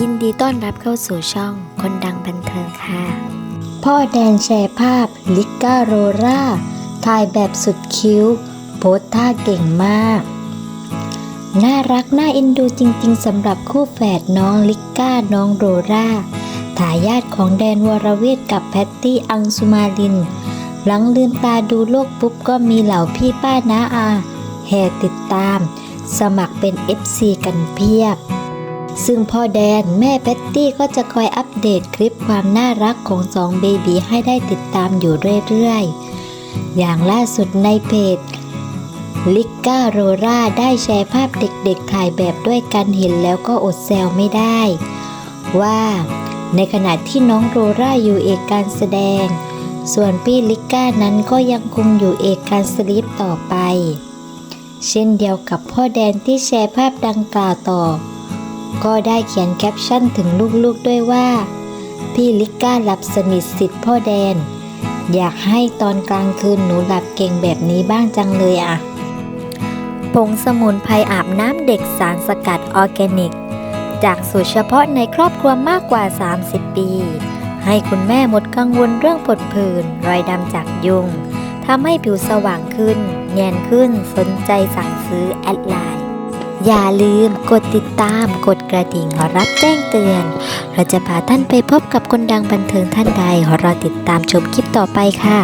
ยินดีต้อนรับเข้าสู่ช่องคนดังบันเทิงค่ะ พ่อแดนแชร์ภาพลิก้าโรราถ่ายแบบสุดคิ้ว โพสท่าเก่งมาก น่ารักน่าเอ็นดูจริงๆสำหรับคู่แฝดน้องลิก้าน้องโรราทายาทของแดนวรเวทกับแพตตี้อังสุมาลิน หลังลืมตาดูโลกปุ๊บก็มีเหล่าพี่ป้าน้าอาแห่ติดตาม สมัครเป็น FC กันเพียบ ซึ่งพ่อแดนแม่แพตตี้ก็จะคอยอัปเดตคลิปความน่ารักของสองเบบีให้ได้ติดตามอยู่เรื่อยๆ อย่างล่าสุดในเพจลิก้าโรราได้แชร์ภาพเด็กๆ ถ่ายแบบด้วยกันเห็นแล้วก็อดแซวไม่ได้ ว่าในขณะที่น้องโรราอยู่เอกการแสดง ส่วนพี่ลิก้านั้นก็ยังคงอยู่เอกการสลิปต่อไป เช่นเดียวกับพ่อแดนที่แชร์ภาพดังกล่าวต่อ ก็ได้เขียนแคปชั่นถึงลูกๆด้วยว่า พี่ลิก้าหลับสนิทสิทธิ์พ่อแดน อยากให้ตอนกลางคืนหนูหลับเก่งแบบนี้บ้างจังเลยอะผงสมุนไพรอาบน้ำเด็กสารสกัดออร์แกนิก จากสูตรเฉพาะในครอบครัวมากกว่า 30 ปี ให้คุณแม่หมดกังวลเรื่องผดผื่นรอยดำจากยุงทำให้ผิวสว่างขึ้น แยนขึ้นสนใจสั่งซื้อแอดไลน์ อย่าลืมกดติดตาม กดกระดิ่งรับแจ้งเตือน เราจะพาท่านไปพบกับคนดังบันเทิงท่านใดรอติดตามชมคลิปต่อไปค่ะ